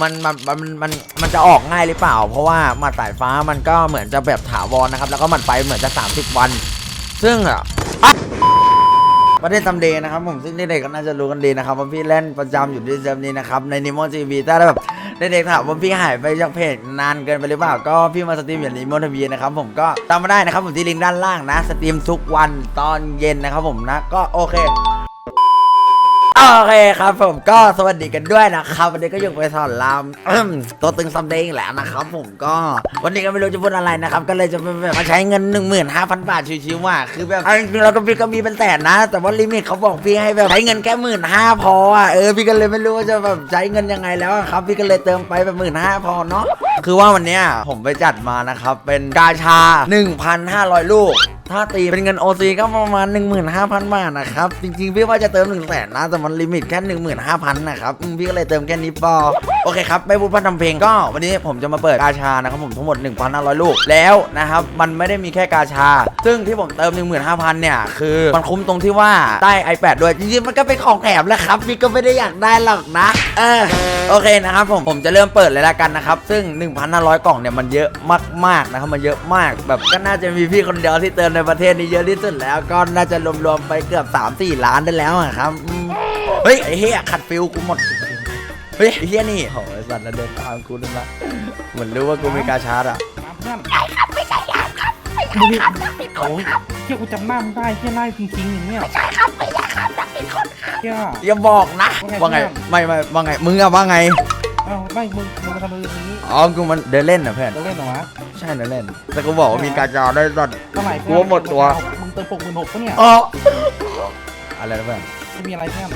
มันมันมันมันมันจะออกง่ายหรือเปล่า เพราะว่าหมัดสายฟ้ามันก็เหมือนจะแบบถาวรนะครับ แล้วก็หมัดไฟเหมือนจะ 30 วัน ซึ่งอะประเทศซัมเดย์นะครับผมซึ่งเด็กๆก็น่าจะรู้กันดีนะครับว่าพี่เล่นประจำอยู่ที่เซิร์ฟนี้นะครับในนิโมทีวีถ้าแบบเด็กๆถามว่าพี่หายไปจากเพจนานเกินไปหรือเปล่าก็พี่มาสตรีมอย่างนิโมทีวีนะครับผมก็ตามมาได้นะครับผมที่ลิงก์ด้านล่างนะสตรีมทุกวันตอนเย็นนะครับผมนะก็โอเค โอเคครับผมก็สวัสดีกันด้วยนะครับวันนี้ก็อยู่ไปสอนรามตัวตึงซัมเดย์อีกแล้วนะครับผมก็วันนี้ก็ไม่รู้จะพูดอะไรนะครับ ก็เลยจะแบบมาใช้เงิน 15,000 บาทชิวๆว่าคือแบบเอาจริงๆเราก็พี่ก็มีเป็นแสนนะ แต่ว่าลิมิตเขาบอกพี่ให้แบบใช้เงินแค่หมื่นห้าพออะเออพี่ก็เลยไม่รู้ว่าจะแบบใช้เงินยังไงแล้วอะครับ พี่ก็เลยเติมไปแบบหมื่นห้าพอเนาะคือว่าวันนี้ผมไปจัดมานะครับเป็นกาชา 1,500 ลูก ถ้าตีเป็นเงิน OC ก็ประมาณ 15,000 บาทนะครับ จริงๆ พี่ว่าจะเติม 1 0 0 0 0แสนนะ แต่มันลิมิตแค่ 15,000 นะครับอืมพี่ก็เลยเติมแค่นี้พอโอเคครับ ไม่พูดพร่ำทำเพลงก็วันนี้ผมจะมาเปิดกาชานะครับผมทั้งหมด 1,500 ลูก แล้วนะครับ มันไม่ได้มีแค่กาชา ซึ่งที่ผมเติม 15,000 เนี่ย คือมันคุ้มตรงที่ว่าได้ iPad ด้วย จริงๆ มันก็เป็นของแถมแหละครับ พี่ก็ไม่ได้อยากได้หรอกนะ เออ โอเคนะครับผมผมจะเริ่มเปิดเลยละกันนะครับ ซึ่ง 1,500 กล่องเนี่ยมันเยอะมากๆนะครับมันเยอะมากแบบก็น่าจะมีพี่คนเดียวที่เติมในประเทศนี้เยอะที่สุดแล้วก็น่าจะรวมๆไปเกือบ3-4ล้านได้แล้วอะครับอืมเฮ้ยไอ้เฮียขัดฟิลกูหมดเฮ้ยไอ้เฮียนี่โอ้ยสัตว์แล้วเดินตามกูนึกละเหมือนรู้ว่ากูมีกาชาร์ดอะมาเพื่อนใช่ครับไม่ใช่ครับครับไม่ใช่ครับนักเป็นคนครับเที่ยกูจำหน้ามึงได้เที่ยไล่จริงๆอย่างเนี้ยไม่ใช่ครับไม่ใช่ครับนักเป็นคนครับเที่ยอย่าบอกนะว่าไงไม่ไม่ว่าไงมึงอะว่าไงเอ้าไม่มึงมึงมาทำอะไรอย่างนี้อ๋อกูมันเดินเล่นนะเพื่อนจะเล่นเหรอวะใช่เดินเล่น แต่กูบอกว่ามีกาชาร์ดได้ตอน เท่าไหร่กลัวหมดตัว มึงเติมหกหมื่นหกปะเนี่ยอ๋ออะไรนะเพื่อน ไม่มีอะไรเพื่อน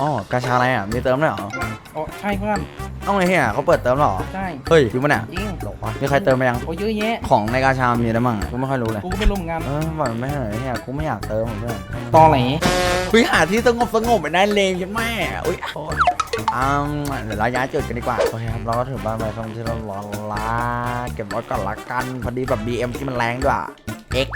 อ๋อกาชาอะไรอะ มีเติมด้วยเหรออ๋อใช่เพื่อนเอ้าไงเฮียเขาเปิดเติมเหรอ ใช่เฮ้ยจริงปะเนี่ยจริงหรอวะมีใครเติมไปยัง โอ้เยอะแยะของในกาชามีอะไรมั่งอะกูไม่ค่อยรู้เลย กูก็ไม่รู้เหมือนกันเออบอกไม่เหรอเฮียกูไม่อยากเติมของเพื่อนตอแหลคุยหาที่สงบสงบไปได้เลยใช่ไหมอุ้ยอื มเดี๋ยวเราย้ายจุดกันดีกว่า โอเคครับ เราก็ถึงบ้านไปตรงที่เรารอลาเก็บรถก่อนละกัน พอดีแบบ BM ที่มันแรงด้วยอะ X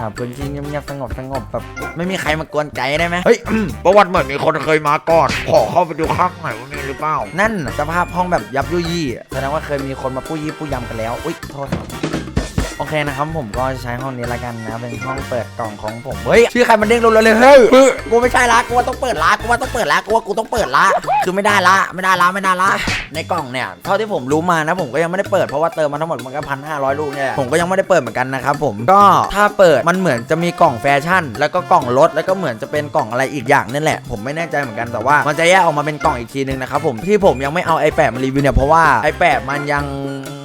ครับพื้นที่เงียบๆสงบสงบแบบไม่มีใครมากวนใจได้ไหมเฮ้ยประวัติเหมือนมีคนเคยมาก่อน ขอเข้าไปดูข้างหน่อยว่ามีหรือเปล่า นั่นน่ะสภาพห้องแบบยับยุยี่อะแสดงว่าเคยมีคนมาปู้ยี่ปู้ยำกันแล้ว อุ้ยโทษครับ โอเคนะครับผมก็จะใช้ห้องนี้ละกันนะเป็นห้องเปิดกล่องของผมเฮ้ยชื่อใครมันเด้งรัวๆเลยเฮ้ยเฮ้ยกูไม่ใช่ละกูว่าต้องเปิดละกูว่าต้องเปิดละกูว่ากูต้องเปิดละคือไม่ได้ละไม่ได้ละไม่ได้ละในกล่องเนี่ยเท่าที่ผมรู้มานะผมก็ยังไม่ได้เปิดเพราะว่าเติมมาทั้งหมดมันก็พันห้าร้อยลูกเนี่ยผมก็ยังไม่ได้เปิดเหมือนกันนะครับผมก็ถ้าเปิดมันเหมือนจะมีกล่องแฟชั่น แล้วก็กล่องรถแล้วก็เหมือนจะเป็นกล่องอะไรอีกอย่างนั่นแหละ ผมไม่แน่ใจเหมือนกันแต่ว่า มันจะแยกออกมาเป็นกล่องอีกทีนึงนะครับผมที่ผมยังไม่เอา iPad มารีวิวเนี่ยเพราะว่า iPad มันยัง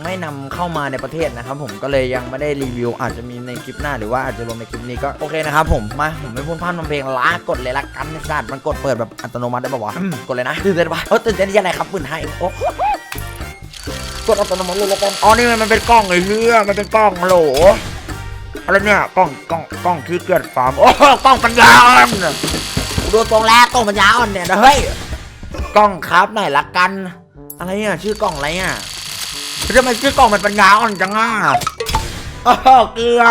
ไม่นำเข้ามาในประเทศนะครับผมก็เลยยังไม่ได้รีวิว อาจจะมีในคลิปหน้าหรือว่าอาจจะลงในคลิปนี้ก็โอเคนะครับผมมาผมไม่พูดพร่ำทำเพลงลากดเลยละกันนะสัตว์มันกดเปิดแบบอัตโนมัติได้ป่าวะอืมกดเลยนะตื่นเต้นปะเออตื่นเต้นยังไงครับปืนให้โอ้กดอัตโนมัติเลยละกันอ๋อนี่มันเป็นกล้องไอ้เหี้ยมันเป็นกล้องโหลอะไรเนี่ยกล้องกล้องกล้องที่เกิดฟาร์มโอ้กล้องปัญญาอ่อนดูตรงแล้วกล้องปัญญาอ่อนเนี่ยนะเฮ้ยกล้องครับหน่อยละกัน อะไรอะชื่อกล่องอะไรอะทำไมชื่อกล่องมันปัญญาอ่อนจังอะอ้าว เกลือ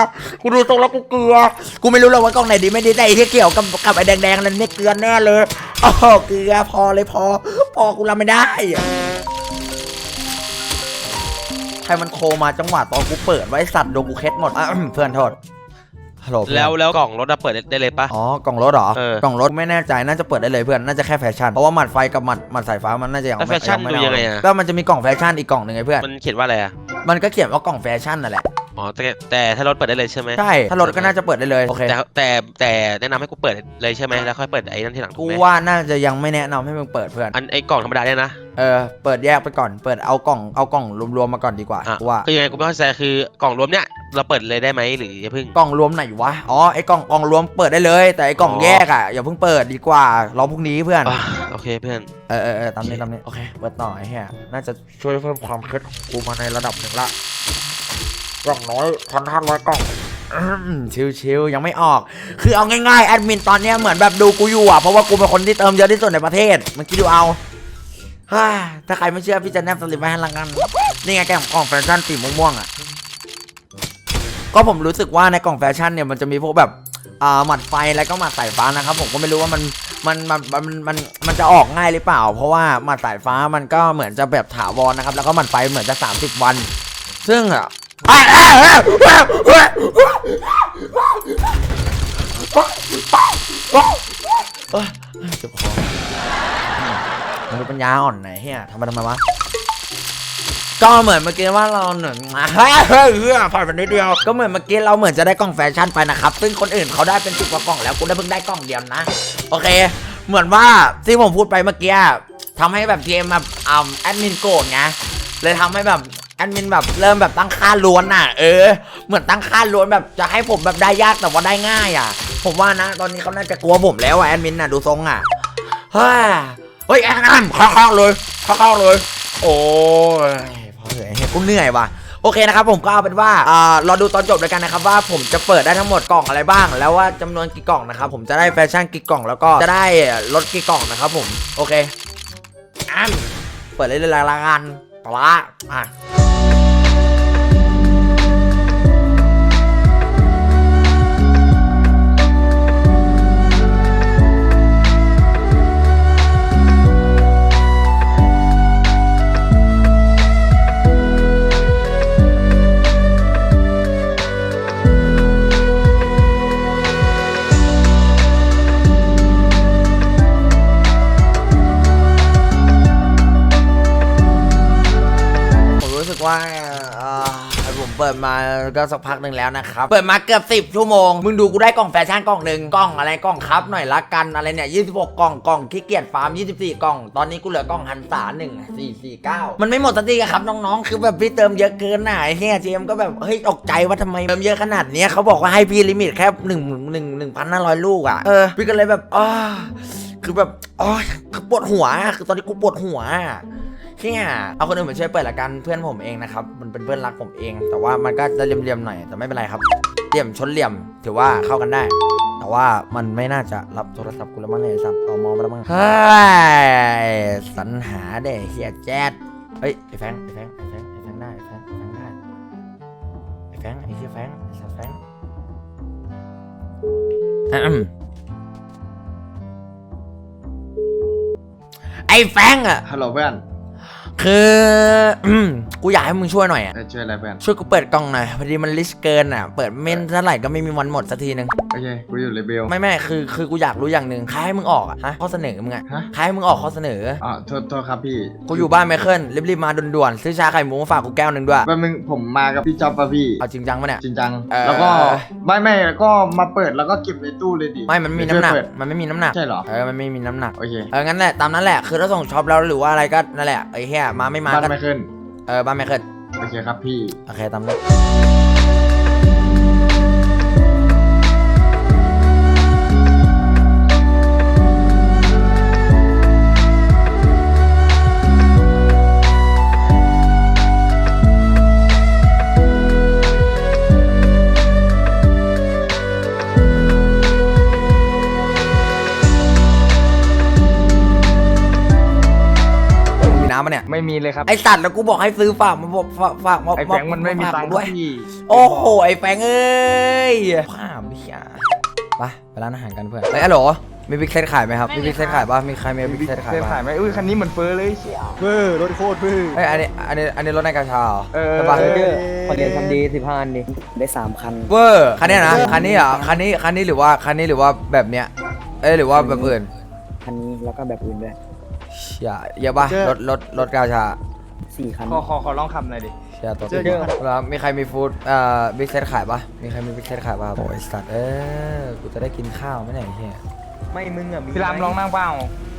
กูดูตรงแล้วกูเกลือ กูไม่รู้หรอกว่ากล่องไหนดีไม่ดีแต่ไอ้ที่เกี่ยวกับกับไอ้แดงๆนั่นเนี่ยเกลือแน่เลยอ้าวเกลือพอเลยพอ พอกูรับไม่ได้อะใครมันโคมาจังหวะตอนกูเปิดไว้สัตว์โดนกูเคล็ดหมดอะเพื่อนโทษฮัลโหลเพื่อนแล้วแล้วกล่องรถอะเปิดได้เลยปะ อ๋อกล่องรถเหรอเออ กล่องรถไม่แน่ใจน่าจะเปิดได้เลยเพื่อนน่าจะแค่แฟชั่นเพราะว่าหมัดไฟกับหมัดหมัดสายฟ้ามันน่าจะยังแล้วไม่แฟชั่นไม่ดูยังไงอะก็มันจะมีกล่องแฟชั่นอีกกล่องหนึ่งไงเพื่อน มันเขียนว่าอะไรอะมันก็เขียนว่ากล่องแฟชั่นนั่นแหละ อ๋อแต่แต่ถ้ารถเปิดได้เลยใช่ไหมใช่ถ้ารถก็น่าจะเปิดได้เลยโอเคแต่แต่แต่แนะนำให้กูเปิดเลยใช่ไหมแล้วค่อยเปิดไอ้นั่นทีหลังถูกูกไหมว่าน่าจะยังไม่แนะนำให้มึงเปิดเพื่อนอันไอ้กล่องธรรมดาเนี่ยนะ เออเปิดแยกไปก่อนเปิดเอากล่องเอากล่องรวมๆมาก่อนดีกว่าอะกูว่าคือยังไงกูไม่เข้าใจคือกล่องรวมเนี่ยเราเปิดเลยได้ไหมหรืออย่าเพิ่ง กล่องรวมไหนวะอ๋อไอ้กล่องกล่องรวมเปิดได้เลย แต่ไอ้กล่องอ๋อ แยกอะอย่าเพิ่งเปิดดีกว่ารอพรุ่งนี้เพื่อนอะโอเคเพื่อนเออเออเออตามนี้ตามนี้โอเคเปิดต่อไอ้เหี้ยน่าจะช่วยเพิ่มความเครียดของกูมาในระดับหนึ่งละ กล่องน้อยพันห้าร้อยกล่องชิวๆยังไม่ออก คือเอาง่ายๆแอดมินตอนนี้เหมือนแบบดูกูอยู่อะเพราะว่ากูเป็นคนที่เติมเยอะที่สุดในประเทศมื่อกี้ดูเอาถ้าใครไม่เชื่อพี่จะแนบสลิปไว้ให้ละกันนี่ไงแกล่องกล่องแฟชั่นสีม่วงๆอะก็ผมรู้สึกว่าในกล่องแฟชั่นเนี่ยมันจะมีพวกแบบอ่าหมัดไฟแล้วก็หมัดสายฟ้านะครับผมก็ไม่รู้ว่ามันมันมันมันมันมันมันจะออกง่ายหรือเปล่า เพราะว่าหมัดสายฟ้ามันก็เหมือนจะแบบถาวรนะครับแล้วก็หมัดไฟเหมือนจะ 30 วัน ซึ่ง เจ็บคอมันเป็นปัญญาอ่อนไหนเฮียทำไมทำไมวะ ก็เหมือนเมื่อกี้ว่าเราหนึ่งมาเฮ้ยเฮ้ยเฮ้ยผ่านไปนิดเดียว ก็เหมือนเมื่อกี้เราเหมือนจะได้กล่องแฟชั่นไปนะครับ ซึ่งคนอื่นเขาได้เป็นสิบกว่ากล่องแล้วกูได้เพิ่งได้กล่องเดียวนะ โอเค เหมือนว่าที่ผมพูดไปเมื่อกี้ทำให้แบบทีมแบบอ่าแอดมินโกรธไงเลยทำให้แบบ แอดมินแบบเริ่มแบบตั้งค่าล้วนน่ะ เออ เหมือนตั้งค่าล้วนแบบจะให้ผมแบบได้ยากแต่ว่าได้ง่ายอะ ผมว่านะ ตอนนี้เขาน่าจะกลัวผมแล้วอะแอดมินน่ะดูทรงอะเฮ้ยเฮ้ยแอดมินเข้าๆเลยเข้าๆเลย โอ้ยพอเหนื่อยกูเหนื่อยว่ะโอเคนะครับผมก็เอาเป็นว่าอ่ารอดูตอนจบเลยกันนะครับว่าผมจะเปิดได้ทั้งหมดกล่องอะไรบ้าง แล้วว่าจำนวนกี่กล่องนะครับผมจะได้แฟชั่นกี่กล่องแล้วก็จะได้รถกี่กล่องนะครับผมโอเคอันเปิดเลยเลยละกันปละอะ มาก็สักพักหนึ่งแล้วนะครับ เปิดมาเกือบสิบ10 ชั่วโมง มึงดูกูได้กล่องแฟชั่นกล่องหนึ่งกล่องอะไรกล่องครับหน่อยละกันอะไรเนี่ย26 กล่องกล่องขี้เกียจฟาร์ม 24 กล่อง ตอนนี้กูเหลือกล่องหันษาหนึ่งสี่สี่เก้ามันไม่หมดสักทีครับน้องๆ คือแบบพี่เติมเยอะเกินน่ะไอ้เฮียเจมก็แบบเฮ้ยตกใจว่าทำไมเติมเยอะขนาดเนี้ยเขาบอกว่าให้พี่ลิมิตแค่หนึ่งหนึ่งหนึ่งพันห้าร้อยลูกอะเออพี่ก็เลยแบบอ๋อคือแบบอ๋อคือปวดหัวคือตอนนี้กูปวดหัว เนี่ยเอาคนอื่นมาช่วยเปิดละกันเพื่อนผมเองนะครับมันเป็นเพื่อนรักผมเอง แต่ว่ามันก็จะเหลี่ยมๆหน่อยแต่ไม่เป็นไรครับเหลี่ยมชนเหลี่ยมถือว่าเข้ากันได้ แต่ว่ามันไม่น่าจะรับโทรศัพท์กูแล้วมั้งเนี่ยไอ้สัตว์ต่อมอมาแล้วมั้งเฮ้ยสรรหาเด้เฮียแจ๊ดเฮ้ยไอ้แฟงไอ้แฟงไอ้แฟงไอ้แฟงได้ไอ้แฟงไอ้แฟงได้ไอ้แฟงไอ้เฮียแฟงไอ้สัตว์แฟงไอ้แฟงอะฮัลโหลเพื่อน คืออืมกูอยากให้มึงช่วยหน่อยอะ เอ้ยช่วยอะไรเพื่อนช่ช่วยกูเปิดกล่องหน่อยพอดีมันลิสต์เกินอะ เปิดเม่นเท่าไหร่ก็ไม่มีวันหมดสักทีนึง โอเคกูอยู่เลเบล ไม่ไม่คือคือกูอยากรู้อย่างหนึ่งใครให้มึงออกอะฮะข้อเสนอมึงอะฮะ ใครให้มึงออกข้อเสนออ๋อโทษโทษครับพี่กูอยู่บ้านไมเคิลรีบๆมาด่วนๆซื้อชาไข่มุกมาฝากกูแก้วหนึ่งด้วยแป๊บนึงผมมากับพี่จ๊อบป่ะพี่ เอาจริงจังปะเนี่ย จริงจัง เอ่อ แล้วก็ไม่ไม่แล้วก็มาเปิดแล้วก็เก็บในตู้เลยดิไม่มันไม่มีเดี๋ยวน้ำหนัก ช่วยเปิดมันไม่มีน้ำหนักใช่เหรอ เออมันไม่มีน้ำหนักโอเคเอองั้นแหละตามนั้นแหละคือถ้าส่งช็อปแล้วหรือว่าอะไรก็นั่นแหละไอ้เหี้ยมาไม่มาบ้านก็ไม่ขึ้น เออบ้านไมเคิลโอเคครับพี่ โอเคตามนั้น มีน้ำปะเนี่ย ไม่มีเลยครับไอสัตว์แล้วกูบอกให้ซื้อฝากมาบอกฝากฝากมาไอ้แฟงค์มันไม่มีฝากตังค์ด้วย พี่โอ้โหไอ้แฟงเอ้ยภาพพี่อะไปไปร้านอาหารกันเพื่อนเฮ้ยอะโหลมีบิ๊กเซตขายไหมครับมีบิ๊กเซตขายป่ะมีใครมีบิ๊กเซตขายเส้นป่ะขายไหมอุ้ยคันนี้เหมือนเฟอร์เลยเชี่ยเบอร์รถโคตรเบอร์เฮ้ยอันนี้อันนี้อันนี้รถในกาชาเหรอเออใช่ป่ะเออพอเรียนทำดีสิบห้าอันดิได้สามคันเวอร์คันนี้นะคันนี้เหรอคันนี้คันนี้หรือว่าคันนี้หรือว่าแบบเนี้ยเอ้ยหรือว่าแบบอื่นคันนี้แล้วก็แบบอื่นด้วย เชี่ยเยอะป่ะรถรถรถกาชาสี่คัน ขอขอขอลองขับหน่อยดิ เชี่ยตัวเจอจริงกันแล้วมีใครมีฟู้ดเอ่อบิ๊กเซตขายป่ะมีใครมีบิ๊กเซตขายป่ะโอ้ยสัตว์เออกูจะได้กินข้าวไหมเนี่ยไอ้เฮียไม่มึงอะพี่รามลองนั่งเปล่า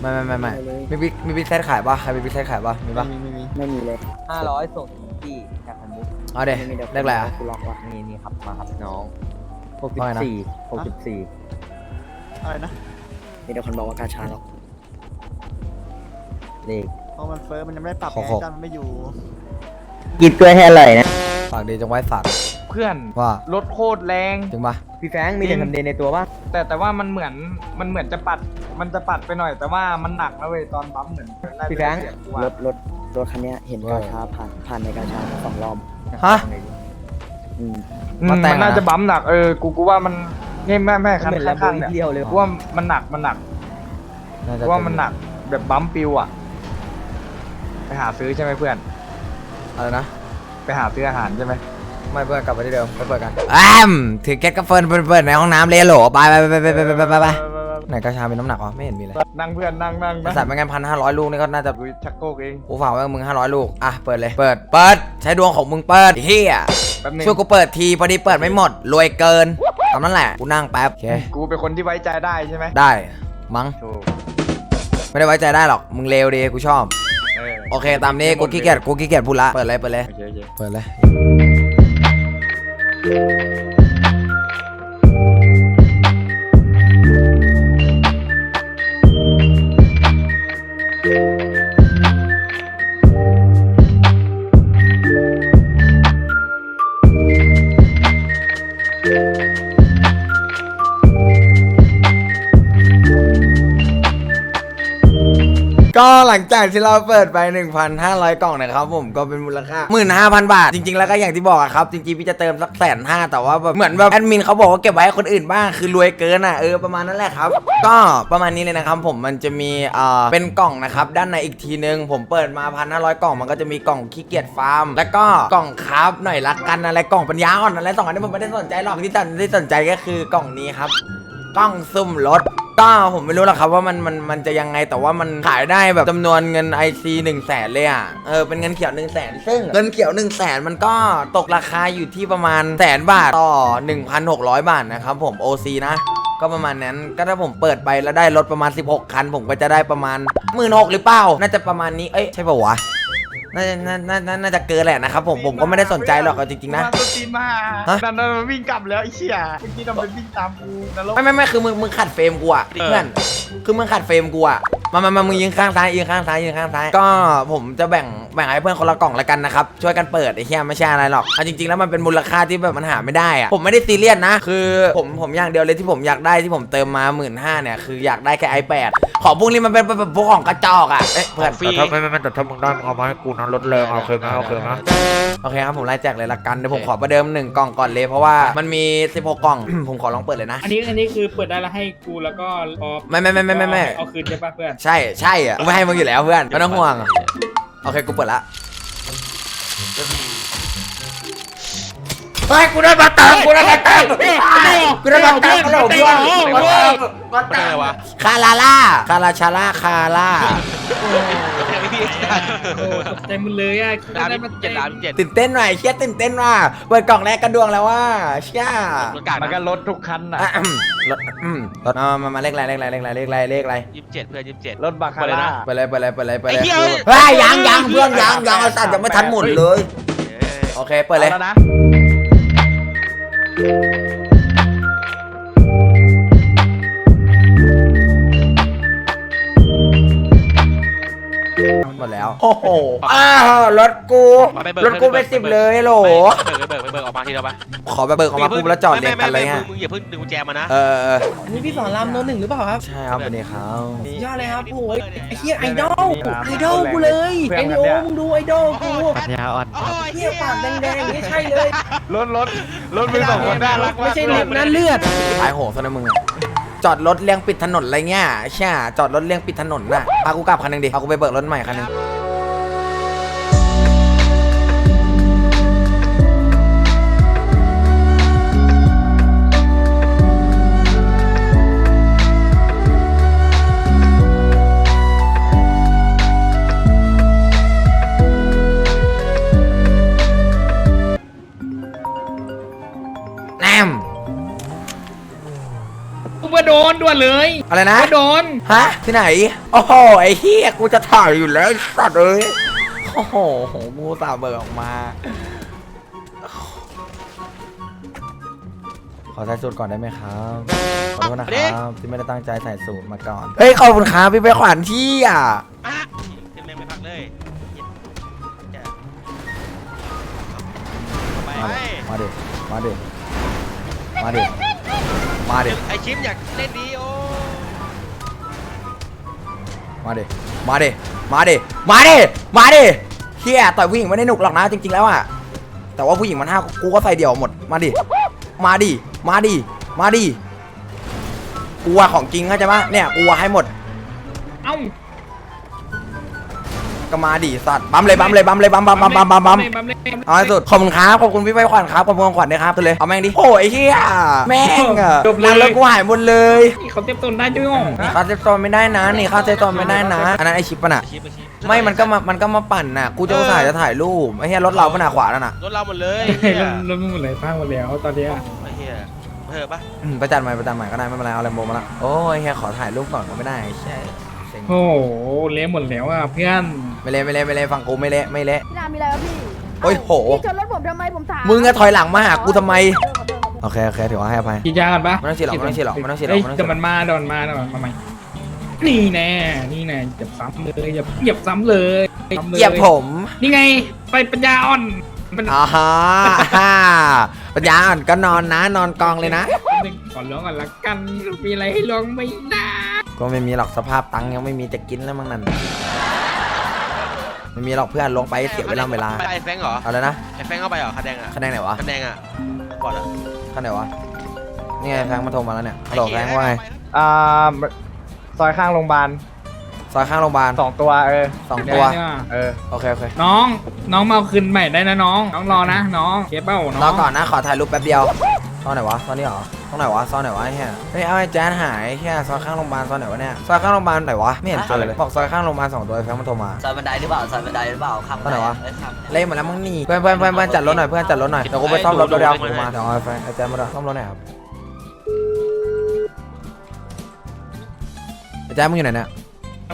ไม่ไม่ไม่ไม่ไม่เลย มีบิ๊กมีบิ๊กเซตขายป่ะใครมีบิ๊กเซตขายป่ะมีป่ะมีมีมีไม่มีเลยห้าร้อยส่งที่แค่พันมุกเอาเดี๋ยวไม่มีเดี๋ยวเรียกอะไรอะ กูล็อกว่ะนี่นี่ครับมาครับน้องหกสิบว่าไงนะ สี่หกสิบสี่อะไรนะมีแต่คนบอกว่ากาชาล็อก เลข เพราะมันเฟิร์สมันยังไม่ได้ปรับขอไงขอจำมันไม่อยู่ กินกล้วยให้อร่อยนะ ฝากดีจังไว้ฝากเพื่อนว่ารถโคตรแรงจริงป่ะพี่แฟรงค์มีแต่ทำดีในตัวป่ะแต่แต่ว่ามันเหมือนมันเหมือนจะปัด มันจะปัดไปหน่อย แต่ว่ามันหนักนะเว้ยตอนบัมป์เหมือนน่าจะพี่แฟรงค์ เสียกว่ารถรถรถคันเนี้ยเห็นกาชาผ่านผ่านในกาชาสองรอบฮะ อืมอืมมาแต่งมันน่าอะจะบัมป์หนักเออกูกูว่ามันนี่แม่แม่คันเหมือนแลมโบข้างๆอีเนี่ยเดียวเลยกูว่ามันหนักมันหนักน่าจะกูว่ามันหนักแบบบัมปิวอะ ไปหาซื้อใช่ไหมเพื่อนเอะลรนะไปหาซื้ออาหารใช่ไหมไม่เพื่อนกลับไปที่เดิมไปเปิดกันอ้ามถือแก๊สกระเฟินเปิดในห้องน้ำเลยโหลไปไปไปไปไปไปไปไปไหนกระชามีน้ำหนักอ๋อไม่เห็นมีเลยนั่งเพื่อนนั่งนั่งไอ้สัตว์ไม่งั้นพันห้าร้อยลูกนี่ก็น่าจะชักโคกเองกูฝากไว้กับมึงห้าร้อยลูกอะเปิดเลยเปิดเปิดใช้ดวงของมึงเปิดเฮียช่วยกูเปิดทีพอดีเปิดไม่หมดรวยเกินทำนั่นแหละกูนั่งแป๊บโอเคกูเป็นคนที่ไว้ใจได้ใช่ไหมได้มั้งไม่ได้ไว้ใจได้หรอกมึงเลวดีกูชอบ โอเคตามนี้กูขี้เกียจกูขี้เกียจพูดละเปิดเลยเปิดเลยโอเคโอเค เปิดเลย ก็หลังจากที่เราเปิดไป 1,500 กล่องนะครับผมก็เป็นมูลค่า 15,000 บาท จริง ๆ แล้วก็อย่างที่บอกอะครับ จริง ๆ พี่จะเติมสักแสนห้าแต่ว่าแบบเหมือนแบบแอดมินเขาบอกว่าเก็บไว้ให้คนอื่นบ้างคือรวยเกินอะเออประมาณนั้นแหละครับ ก็ประมาณนี้เลยนะครับผมมันจะมีเอ่อเป็นกล่องนะครับด้านในอีกทีนึง ผมเปิดมา 1,500 กล่องมันก็จะมีกล่องขี้เกียจฟาร์ม แล้วก็กล่องคราฟหน่อยละกันอะไรกล่องปัญญาอ่อนอะไรสองอันนี้ผมไม่ได้สนใจหรอกที่สนที่สนใจก็คือกล่องนี้ครับกล้องซุ่มรถ ก็ผมไม่รู้หรอกครับว่ามันมันมันจะยังไงแต่ว่ามันขายได้แบบจำนวนเงิน IC 1 0 0 0 0แสนเลยอะเออเป็นเงินเขียว1 0 0 0 0แสนซึ่งเงินเขียว1 0 0 0 0แสนมันก็ตกราคาอยู่ที่ประมาณแสนบาทต่อ 1,600 บาทนะครับผม OC นะ ก็ประมาณนั้นก็ถ้าผมเปิดไปแล้วได้รถประมาณ 16 คัน ผมก็จะได้ประมาณหมื่นหกหรือเปล่า น่าจะประมาณนี้เอ้ยใช่ป่าวะ น่าจะน่าน่าน่าน่าจะเกินแหละนะครับผมผมก็ไม่ได้สนใจหรอกเอาจริงๆนะ มาตัวตีนมาฮะนั่นนั่นมันวิ่งกลับแล้วไอ้เชี่ยเมื่อกี้ทำเป็นวิ่งตามกูนรกไม่ไม่ไม่คือมึงมึงขัดเฟรมกูอะเพื่อนคือมึงขัดเฟรมกูอะ มามามามึงยืนข้างซ้ายยืนข้างซ้ายยืนข้างซ้าย ก็ผมจะแบ่งแบ่งให้เพื่อนคนละกล่องละกันนะครับ ช่วยกันเปิดไอ้เหี้ยไม่ใช่อะไรหรอกเอาจริงๆแล้วมันเป็นมูลค่าที่แบบมันหาไม่ได้อะผมไม่ได้ซีเรียสนะ คือผมผมอย่างเดียวเลยที่ผมอยากได้ที่ผมเติมมาหมื่นห้าเนี่ยคืออยากได้แค่ iPad ของพวกนี้มันเป็นแบบพวกของกระจอกอะเอ๊ะเพื่อน ฟรี แต่ถ้าไม่ไม่แต่ถ้ามึงได้มึงเอามาให้กูนะลดแรงโอเคไหมโอเคไหม โอเคครับผมไล่แจกเลยละกันเดี๋ยวผมขอประเดิมหนึ่งกล่องก่อนเลยเพราะว่ามันมี 16 กล่อง ผมขอลองเปิดเลยนะ อันนี้อันนี้คือเปิดได้แล้วให้กูแล้วก็ออฟไม่ไม่ไม่ไม่ไม่ไม่ เอาคืนใช่ปะเพื่อนใช่ใช่อะไม่ให้มึงอยู่แล้วเพื่อนไม่ต้องห่วงโอเคกูเปิดละ เฮ้ยกูได้มาเติมกูได้มาเติมกูได้มาเติมฮัลโหลเพื่อนมาเติมมาเติมคาราล่าคาราชาล่าคาร่าโอ้ตกใจมึงเลยอะร้านได้นี้มาเจ็ดล้านเจ็ดตื่นเต้นหน่อยเชี่ยตื่นเต้นว่ะเปิดกล่องแรกกระดวงแล้วว่าเชี่ยประกาศมันก็รถทุกคันน่ะอะอืมรถอืมรถมามามาเลขอะไรเลขอะไรเลขอะไรเลขอะไรเลขอะไรยี่สิบเจ็ดเพื่อนยี่สิบเจ็ดรถบาคาร่าไปเลยไปเลยไปเลยไปเลยไอ้เหี้ยเอ้ยเฮ้ยยังยังเพื่อนยังยังไอ้สัตว์ยังไม่ทันหมุนเลย โอเคเปิดเลยอาแล้วนะ Música หมดแล้ว โอ้โห อ้าวรถกู รถกูไปสิบเลยโหลเบิกเบิกเบิกเบิกออกมาทีเดียวปะขอไปเบิกออกมาปุ๊บแล้วจอดเรียงกันเลยไม่ฮะไม่ไม่มึงอย่าเพิ่งดึงกุญแจมานะเออเอออันนี้พี่สอนรามโนหนึ่งหรือเปล่าครับ ใช่ครับวันนี้ครับสุดยอดเลยครับโอ้ยไอ้เฮียไอดอล ไอดอลกูเลย ไอโนมึงดูไอดอลกูยาอ่อนเฮียปากแดงๆนี่ใช่เลย รถรถรถมือสองคนน่ารักไม่ใช่เล็บนะเลือดตายโหงซะนะมึงอะ จอดรถเลี้ยงปิดถนนอะไรเงี้ยใช่จอดรถเลี้ยงปิดถนนน่ะพากูกลับคันหนึงดิพากูไปเบิกรถใหม่คันหนึง โดนด่วนเลยอะไรนะมาโดน ฮะ ที่ไหน โอ้โห ไอ้เฮียกูจะถ่ายอยู่แล้วไอ้สัตว์เอ้ย โอ้โหกูตาห์เบิกออกมา ขอใส่สูตรก่อนได้ไหมครับ ขอโทษนะครับที่ไม่ได้ตั้งใจใส่สูตรมาก่อน เฮ้ย ขอบคุณครับพี่ไปขวัญที่อะ อะขึ้นแม่งไม่พักเลยไปมาดิมาดิมาดิ มาดิไอชิมอยากเล่นดีโอมาดิมาดิมาดิมาดิมาดิเฮียต่อยผู้หญิงไม่ได้หนุกหรอกนะจริง ๆแล้วอะแต่ว่าผู้หญิงมันห้ากูก็ใส่เดี่ยวหมดมาดิมาดิมาดิมาดิกูว่าของจริงเข้าใจปะเนี่ยกูว่าให้หมดเอ้า ก็มาดิสัตว์บัมเลยบัมเลยบัมเลยบัมบัมบัมบัมบัมบัมบัมเลยบัมเลยเอาให้สุดขอบคุณครับขอบคุณพี่ไฟขวัญครับขอบคุณของขวัญด้วยครับตัวเลยเอาแม่งดิโอ้ยไอ้เหี้ยแม่งอะแล้วกูหายหมดเลยนี่เขาเต็มต้นได้ด้วยนี่ค่าเซฟโซนไม่ได้นะนี่ค่าเซฟโซนไม่ได้นะอันนั้นไอชิปปะน่ะชิปชิปไม่มันก็มามันก็มาปั่นน่ะกูจะอุตส่าห์จะถ่ายรูปไอ้เหี้ยรถเราปะน่ะขวานั่นน่ะรถเราหมดเลยเฮ้เฮียยรถมึงหมดเลยพังหมดแล้วตอนเนี้ยไอ้เฮียเพิ่มปะอืมไปจัดใหม่ไปจัดใหม่ก็ได้ไม่เป็นไรเอาแลมโบมาละโอ้ยเฮียขอถ่ายรูปก่อนก็ไม่ได้ใช่เซ็ง โอ้โหเละหมดแล้วอะเพื่อนไม่เละไม่เละไม่เละฟังกูไม่เละไม่เละ พี่รามมีอะไรวะพี่โอ้ยโห พี่ชนรถผมทำไมผมถามมึงอะถอยหลังมาหากูทำไมขอโทษขอโทษขอโทษโอเคโอเคถือว่าให้อภัย กินยากันปะไม่ต้องฉีดหรอกไม่ต้องฉีดหรอกไม่ต้องฉีดหรอกเฮ้ยไม่ต้องฉีดหรอก แต่มันมาโดนมาโดนมาใหม่นี่แน่นี่แน่เหยียบซ้ำเลยเหยียบเหยียบซ้ำเลยซ้ำลเหยียบผมนี่ไง ไปปัญญาอ่อนเป็นอ่าฮะอ่าปัญญาอ่อนก็นอนนะนอนกองเลยนะ หนึ่งก่อนร้องก่อนละกันมีอะไรให้ร้องไหม่นะ ก็ไม่มีหรอกสภาพตังค์ยังไม่มีจะกินแล้วมั้งนั่นไม่มีหรอกเพื่อนลงไปเสียเวลาเวลา ไปไอ้แฟงเหรอเอาเลยนะไอ้แฟงเข้าไปเหรอคันแดงอะคะแนนไหนวะคันแดงอะก่อนอะคะแนนไหนวะ นี่ไงแฟงมาโทรมาแล้วเนี่ยฮัลโหลแฟงว่าไงอ่าซอยข้างโรงพยาบาลซอยข้างโรงพยาบาลสองตัวเออสองตัวเนี่ยเออ โอเคโอเคน้อง น้องมาเอาคืนใหม่ได้นะน้อง น้องรอนะน้องเก็บเป้าน้องรอก่อนนะขอถ่ายรูปแป๊บเดียว ซ่อนไหนวะซ่อนนี่เหรอซ่อนไหนวะซ่อนไหนวะไอ้เฮียเฮ้ยเอาไอ้แจ๊ดหายแค่ซอยข้างโรงพยาบาลซ่อนไหนวะเนี่ยซอยข้างโรงพยาบาลไหนวะไม่เห็นเจอเลยบอกซอยข้างโรงพยาบาลสองตัวไอ้แฟงมันโทรมา ซอยบันไดหรือเปล่าซอยบันไดหรือเปล่าขับไปไหนวะ เอ้ยขับเล่นหมดแล้วมั้งนี่เพื่อนเพื่อนเพื่อนเพื่อนจัดรถหน่อยเพื่อนจัดรถหน่อยเดี๋ยวกูไปซ่อมรถเดียวๆกูมาเดี๋ยวเอาไอ้แฟงไอ้แจ๊ดมาด้วยซ่อมรถหน่อยครับไอ้แจ๊ดมึงอยู่ไหนเนี่ย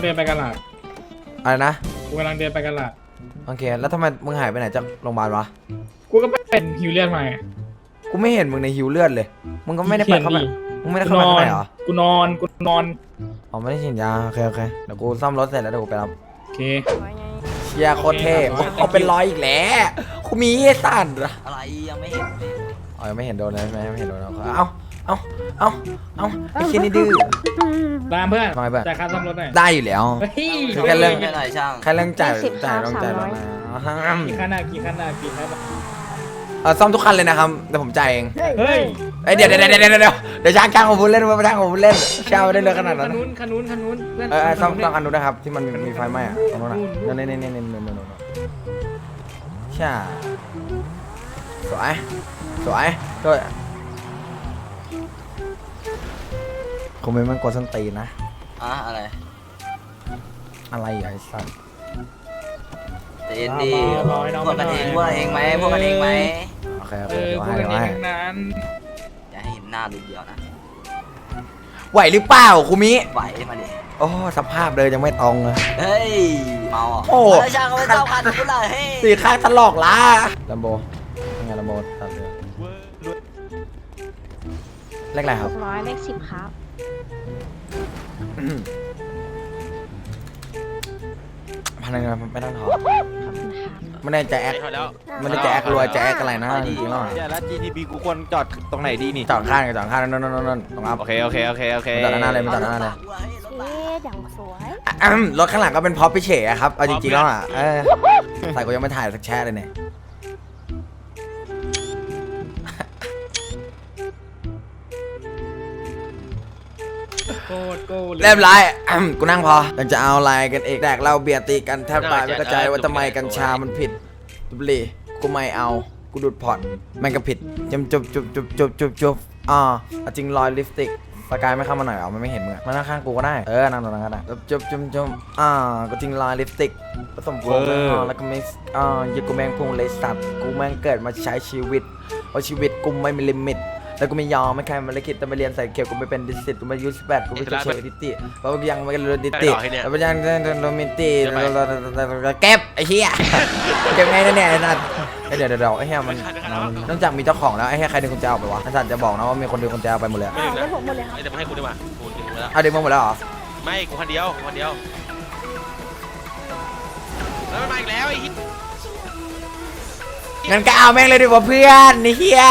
เดินไปกันละอะไรนะกูกำลังเดินไปกันละโอเคแล้วทำไมมึงหายไปไหนจากโรงพยาบาลวะกูก็เป็นหิวเลือดมาไง กูไม่เห็นมึงในหิวเลือดเลย มึงก็ไม่ได้ไปเข้าไปมึงไม่ได้เข้าไปข้างในเหรอ กูนอนกูนอนอ๋อไม่ได้ฉีดยาโอเคโอเคเดี๋ยวกูซ่อมรถเสร็จแล้วเดี๋ยวกูไปรับโอเค เชียร์โคตรเท่โอ้โหเป็นร้อยอีกแล้วกูมีไอ้สั่นอะไรยังไม่เห็นเลยอ๋อยังไม่เห็นโดนเลยใช่ไหมยังไม่เห็นโดนเอาเอ้าเอ้าเอ้าเอ้าไอ้ชิ้นนี้ดื้อ ตามเพื่อนทำไมเพื่อน จ่ายค่าซ่อมรถหน่อยได้อยู่แล้ว เฮ้ยคือแค่เรื่องไม่หน่อยช่างแค่เรื่องจ่ายจ่ายต้องจ่ายรถนะห้ามกี่คันอะกี่คันอะกี่คันอะ เออซ่อมทุกคันเลยนะครับ แต่ผมจ่ายเองเฮ้ยเฮ้ยเอ้ยเดี๋ยวเดี๋ยวเดี๋ยวเดี๋ยวเดี๋ยวเดี๋ยวช่างช่างของผมเล่นมาช่างของผมเล่นเช่าได้เลยขนาดคันั้นนนู้นคันนู้นคันนู้นเพื่อนเออเออซ่อมซ่อมอันนนู้นนะครับ ที่มันมีมีไฟไหม้อะตรงนู้นอะนั่นนี่นี่นี่นี่นี่นี่ใช่สวยสวยด้วยคงไม่มันกดส้นตีนนะ อะอะไร อะไรอะไอ้สัส เต้นดีพวกกันเองพวกกันเองไหมพวกกันเองไหมโอ เคโอเอเคอเดี๋ยวพวให้กกันเดี๋ยวเอให้งทั้งนั้น อย่าให้เห็นหน้าดูเดียวนะไหวหรือเปล่าครูมิไหวมาดิโอ้สภาพเลยยังไม่ตรงเลย เฮ้ยเมาอะโอ้ แล้วช่างก็ไม่เจ้าคันกูเลยเฮ้ยสี่ข้างถลอกละลัมโบยังไงลัมโบตัดเลยเลขอะไรครับร้อยเลขสิบครับพันหนึ่งนะไม่ต้องถอดขอบคุณครับ ไม่ได้จะแอคไอ้ถอยแล้วไม่ได้จะแอครวยจะแอคอะไรนะจริงๆแล้วอะเนี่ยแล้ว GTB กูควรจอดตรงไหนดีนี่ จอดข้างกับจอดข้างนั่นนั่นนั่นนั่นตรงอัพโอเคโอเคโอเคโอเคจอดด้านหน้าเลยไม่จอดด้านหน้าเลยเอ๊ะอย่างสวยอะอืมรถข้างหลังก็เป็นพร็อพพิเฉยอะครับเอาจริงๆแล้วอะเออแต่กูยังไม่ถ่ายสักแชะเลยเนี่ย โกดโกด เรียบร้อยอืมกูนั่งพอยังจะเอาอะไรกันอีกแดกเหล้าเบียร์ตีกันแทบตายไม่เข้าใจว่าทำไมกัญชามันผิดบุหรี่กูไม่เอา กูดูดพอร์ตมันก็ผิดจุบจุบจุบจุบจุบจุบจุบอ่าเอาจริงรอยลิปสติกสกายไม่เข้ามาหน่อยเหรอมันไม่เห็นมึงอะมานั่งข้างกูก็ได้ เออ นั่งตรงนั้นก็ได้จุบจุบจุบจุบอ่าก็จริงรอยลิปสติกผสมโฟมเวอร์อ่าแล้วก็มิกซ์อ่าอย่ากูแมงพุงเลยสัตว์กูแม่งเกิดมาใช้ชีวิตเพราะชีวิตกูไม่มีลิมิต แล้วกูไม่ยอมไม่ใครมาเลยคิดแต่มาเรียนใส่เขียวกูไม่เป็นดิสติกูไม่อายุสิบแปดกูไม่ใช่เชฟดิติเพราะว่ายังไม่รู้ดิติแล้วก็ยังโดมิติเก็บไอ้เหี้ยเก็บไงนะเนี่ยไอ้นัทเดี๋ยวเดี๋ยวเดี๋ยวไอ้เหี้ยมันนอกจากมีเจ้าของแล้วไอ้เหี้ยใครดึงกุญแจออกไปวะไอ้สัตว์จะบอกนะว่ามีคนดึงกุญแจออกไปหมดเลยอ้าวแล้วผมหมดเลยครับไอ้เดี๋ยวมาให้กูดีกว่ากูดึงมาแล้วเอาดึงมาหมดแล้วเหรอไม่กูคนเดียวกูคนเดียวแล้วมันมาอีกแล้วไอ้ฮิป งั้นก็เอาแม่งเลยดีกว่าเพื่อนนี่เฮีย